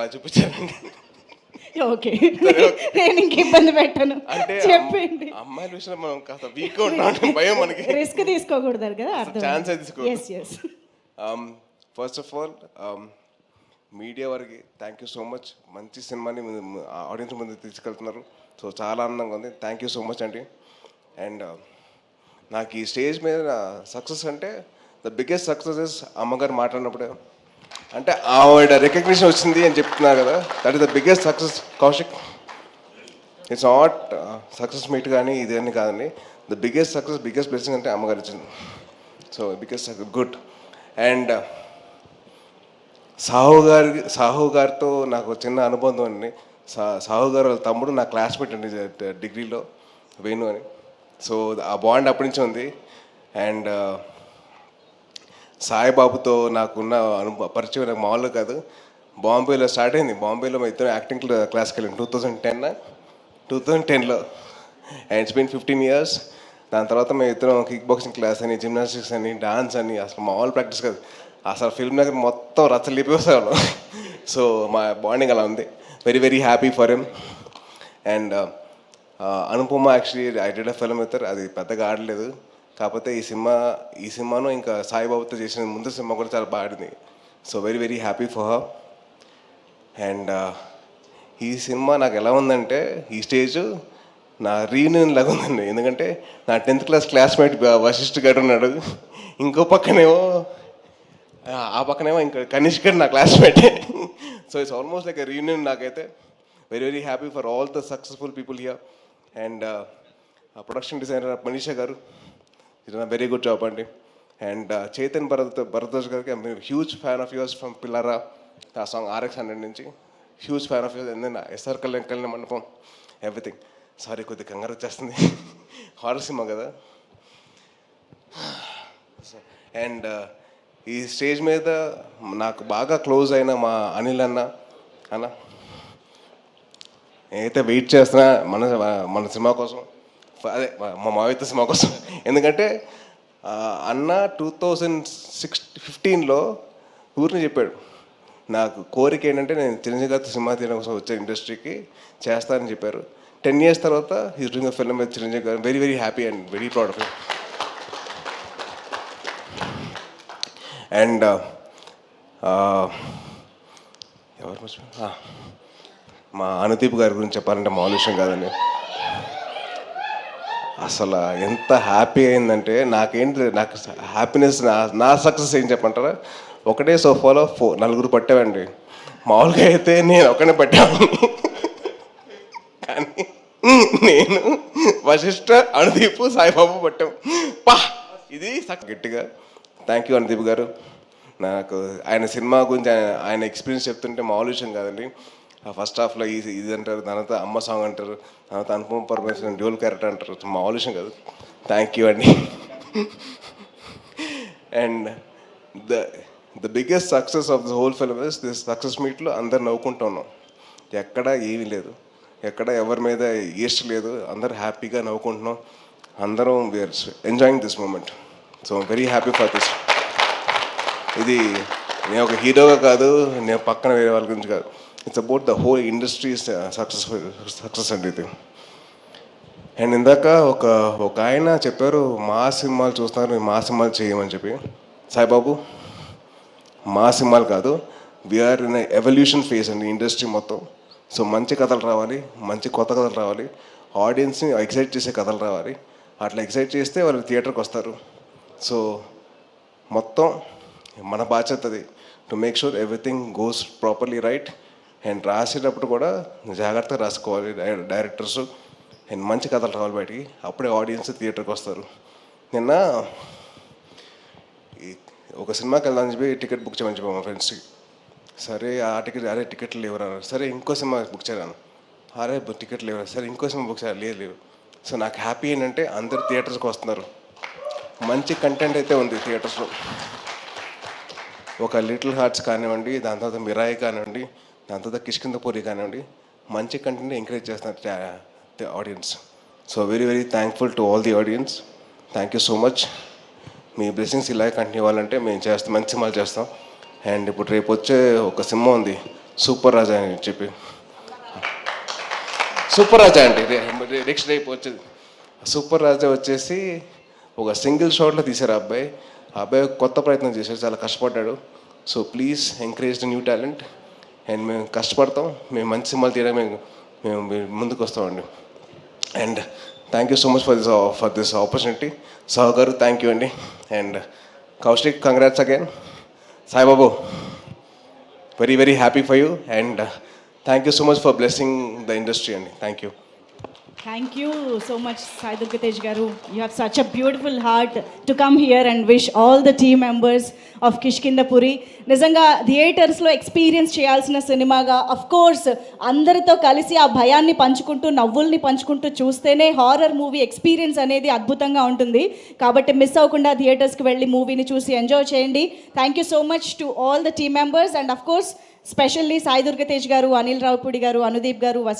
బాగా చూపించారండి. ఓకే. నేను ఇంక ఇబ్బంది పెట్టను. అంటే చెప్పండి అమ్మాయిల విషయంలో మనం కాస్త వీక్గా ఉంటాం భయం మనకి. రిస్క్ తీసుకోకూడదు కదా ఛాన్స్ తీసుకో yes yes first of all media వారికి థ్యాంక్ యూ సో మచ్ మంచి సినిమాని ఆడియన్స్ ముందు తీసుకెళ్తున్నారు. సో చాలా ఆనందంగా ఉంది. థ్యాంక్ యూ సో మచ్ అండి అండ్ నాకు ఈ స్టేజ్ మీద సక్సెస్ అంటే ద బిగ్గెస్ట్ సక్సెస్ ఇస్ అమ్మగారు మాట్లాడినప్పుడే. అంటే ఆవిడ రికగ్నిషన్ వచ్చింది అని చెప్తున్నారు కదా. That is the biggest success Kaushik it's not success meet కానీ ఇది అని కాదండి. The biggest success biggest blessing అంటే అమ్మగారు ఇచ్చింది. So biggest good and Sahu గారి సాహు గారితో నాకు చిన్న అనుబంధం అండి. సా సాహు గారు వాళ్ళ తమ్ముడు నా క్లాస్మేట్ అండి డిగ్రీలో వేణు అని. సో ఆ బాండ్ అప్పటి నుంచి ఉంది. అండ్ సాయిబాబుతో నాకున్న అనుభవ పరిచయం నాకు మామూలుగా కాదు. బాంబేలో స్టార్ట్ అయింది. బాంబేలో మా ఇద్దరు యాక్టింగ్ క్లాస్కి వెళ్ళాను two thousand ten two thousand టెన్లో. And it's been fifteen years దాని తర్వాత మేము ఇద్దరం కిక్ బాక్సింగ్ క్లాస్ అని జిమ్నాస్టిక్స్ అని డాన్స్ అని అసలు మామూలు ప్రాక్టీస్ కాదు. అసలు ఫిల్మ్ నగర్ మొత్తం రచ్చ లేపేసేవాళ్ళం సో మా బాండింగ్ అలా ఉంది. Very very happy for him and Anupama actually I did a film అవుతారు అది పెద్దగా ఆడలేదు. కాకపోతే ఈ సినిమా ఈ సినిమాను ఇంకా సాయిబాబుతో చేసిన ముందు సినిమా కూడా చాలా బాడింది so very very happy for her and ఈ సినిమా నాకు ఎలా ఉందంటే ఈ స్టేజ్ నా రీయూనియన్ లాగా ఉందండి. ఎందుకంటే నా టెన్త్ క్లాస్ క్లాస్మేట్ వశిష్ఠ గారు ఉన్నాడు. ఇంకో పక్కనేమో ఆ, పక్కనేమో ఇంకా కనిష్ గారు నా classmate so it's almost like reunion నాకైతే. Very very happy for all the successful people here and production designer Manisha గారు వెరీ గుడ్ జాబ్ అండి అండ్ చైతన్ భరత్ భరద్వాజ్ గారికి I'm huge fan of yours from Pillaraa ఆ సాంగ్ ఆర్ఎక్స్ హండ్రెడ్ నుంచి. Huge fan of yours and then SR Kalyan Kalyana Mandapam everything sorry కొద్దిగా కంగారు వచ్చేస్తుంది. Horror cinema కదా. And uh, ఈ స్టేజ్ మీద నాకు బాగా క్లోజ్ అయిన మా అనిల్ అన్న అన్న. నేనైతే వెయిట్ చేస్తున్నా మన మన సినిమా కోసం. అదే మా మావిత సినిమా కోసం. ఎందుకంటే అన్న టూ థౌజండ్ సిక్స్ ఫిఫ్టీన్లో ఊరిని చెప్పాడు. నాకు కోరిక ఏంటంటే నేను చిరంజీవి గారితో సినిమా తీయడం కోసం వచ్చే ఇండస్ట్రీకి చేస్తానని చెప్పారు. టెన్ ఇయర్స్ తర్వాత ఈ డూయింగ్ ఫిల్మ్ విత్ చిరంజీవి గారు. Very very happy and very proud of and ఎవరు మా అనుదీప్ గారి గురించి చెప్పాలంటే మామూలు విషయం కాదండి. అసలు ఎంత హ్యాపీ అయిందంటే నాకేంటి నాకు హ్యాపీనెస్ నా నా సక్సెస్ ఏం చెప్పంటారా ఒకటే సోఫాలో ఫో నలుగురు పట్టామండి. మామూలుగా అయితే నేను ఒకనే పట్టాను. కానీ నేను వశిష్ఠ అనుదీప్ సాయిబాబు పట్టాం. పా! ఇది సక్ గట్టిగా. థ్యాంక్ యూ అనుదీప్ గారు. నాకు ఆయన సినిమా గురించి ఆయన ఆయన ఎక్స్పీరియన్స్ చెప్తుంటే మామూలు విషయం కాదండి. ఫస్ట్ హాఫ్లో ఇది ఇది అంటారు తర్వాత అమ్మ సాంగ్ అంటారు తర్వాత అనుపమ పరమేశ్వరన్ డ్యూల్ క్యారెక్టర్ అంటారు. మామూలు విషయం కాదు. థ్యాంక్ యూ అండి and the the biggest success of the whole film is this success మీట్లో అందరు నవ్వుకుంటూ ఉన్నాం ఎక్కడ ఏమీ లేదు. ఎక్కడ ఎవరి మీద ఈస్ట్ లేదు. అందరు హ్యాపీగా నవ్వుకుంటున్నాం. అందరం we're enjoying this moment so very happy for this ఇది నేను ఒక హీరోగా కాదు నేను పక్కన వేరే వాళ్ళ గురించి కాదు. It's about the whole industry successful success అండి ఇది అండ్ ఇందాక ఒక ఒక ఆయన చెప్పారు మా సినిమాలు చూస్తున్నారు మా సినిమాలు చేయమని చెప్పి. సాయిబాబు మా సినిమాలు కాదు వీఆర్ ఇన్ ఎవల్యూషన్ ఫేస్ అండి ఇండస్ట్రీ మొత్తం. సో మంచి కథలు రావాలి మంచి కొత్త కథలు రావాలి. ఆడియన్స్ని ఎక్సైట్ చేసే కథలు రావాలి. అట్లా ఎక్సైట్ చేస్తే వాళ్ళు థియేటర్కి వస్తారు. సో మొత్తం మన బాధ్యత అది. To make sure everything goes properly right and రాసేటప్పుడు కూడా జాగ్రత్తగా రాసుకోవాలి. డైరెక్టర్స్ అండ్ మంచి కథలు రావాలి బయటికి. అప్పుడే ఆడియన్స్ థియేటర్కి వస్తారు. నిన్న ఒక సినిమాకి వెళ్దామని చెప్పి టికెట్ బుక్ చేయమని చెప్పాము మా ఫ్రెండ్స్కి. సరే ఆ టికెట్ అరే టికెట్లు లేవరా సరే ఇంకో సినిమా బుక్ చేయరాను అరే టికెట్ టికెట్లు లేవరా సరే ఇంకో సినిమా బుక్ చేయాలి. లేదు లేవు సో నాకు హ్యాపీ ఏంటంటే అందరు థియేటర్స్కి వస్తున్నారు. మంచి కంటెంట్ అయితే ఉంది థియేటర్స్లో. ఒక లిటిల్ హార్ట్స్ కానివ్వండి దాని తర్వాత మిరాయి కానివ్వండి దాని తర్వాత కిష్కిందపూరి కానివ్వండి మంచి కంటెంట్ ఎంకరేజ్ చేస్తున్నారు the audience. So very very thankful to all the audience thank you so much me blessings ఇలా కంటిన్యూ అవ్వాలంటే మేము చేస్తాం మంచి సినిమాలు చేస్తాం. అండ్ ఇప్పుడు రేపు వచ్చే ఒక సినిమా ఉంది సూపర్ రాజా అని చెప్పి. సూపర్ రాజా అండి నెక్స్ట్ రేపు వచ్చేది. సూపర్ రాజా వచ్చేసి ఒక సింగిల్ షాట్లో తీశారు ఆ అబ్బాయి. ఆ అబ్బాయి కొత్త ప్రయత్నం చేశాడు చాలా కష్టపడ్డాడు. So please encourage the new talent and మేము కష్టపడతాం. మేము మంచి సినిమాలు తీయడం మేము మేము మేము ముందుకు వస్తామండి. And thank you so much for this for this opportunity Sahu గారు థ్యాంక్ యూ అండి. And Kaushik congrats again Saibabu very very happy for you and thank you so much for blessing the industry అండి. Thank you thank you so much Sai Durgatej గారు you have such a beautiful heart to come here and wish all the team members of Kishkindhapuri నిజంగా థియేటర్స్లో experience చేయాల్సిన సినిమాగా of course అందరితో కలిసి ఆ భయాన్ని పంచుకుంటూ నవ్వుల్ని పంచుకుంటూ చూస్తేనే హారర్ మూవీ ఎక్స్పీరియన్స్ అనేది అద్భుతంగా ఉంటుంది కాబట్టి మిస్ అవ్వకుండా థియేటర్స్కి వెళ్ళి మూవీని చూసి ఎంజాయ్ చేయండి thank you so much to all the team members and of course specially Sai Durgatej గారు అనిల్ రావుపూడి గారు అనుదీప్ గారు